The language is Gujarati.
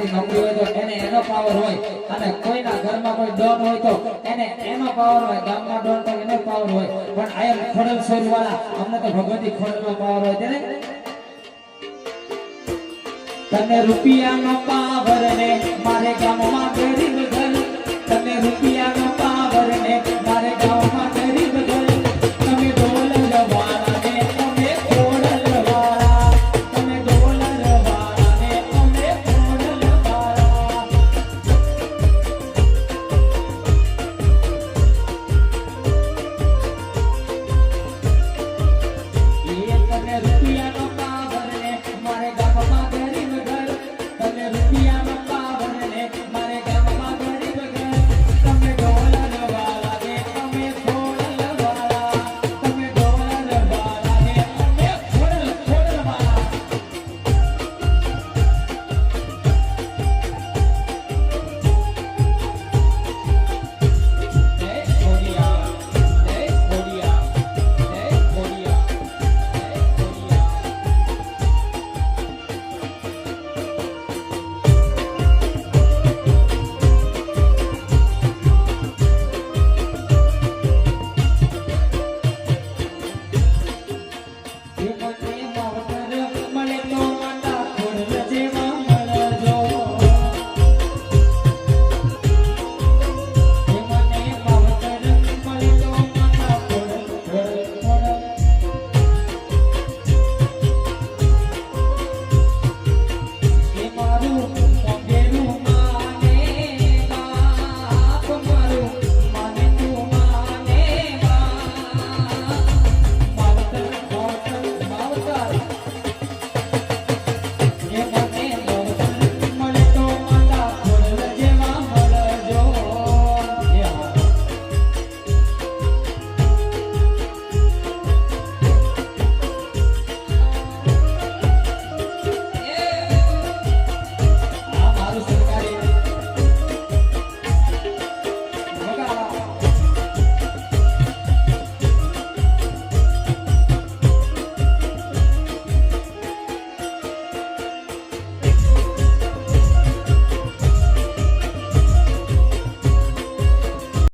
સરકારી નોકરી હોય તો એને એનો પાવર હોય. અને કોઈના ઘરમાં કોઈ ડોન હોય તો એને એનો પાવર હોય. ગામમાં ડોન તો એનો પાવર હોય. પણ આયમ ખોડલ સોરવાળા અમને તો ભગવતી ખોડલનો પાવર હોય તેને તને રૂપિયાનો પાવર ને મારે ગામમાં ગરીબ ઘર. તને રૂપિયા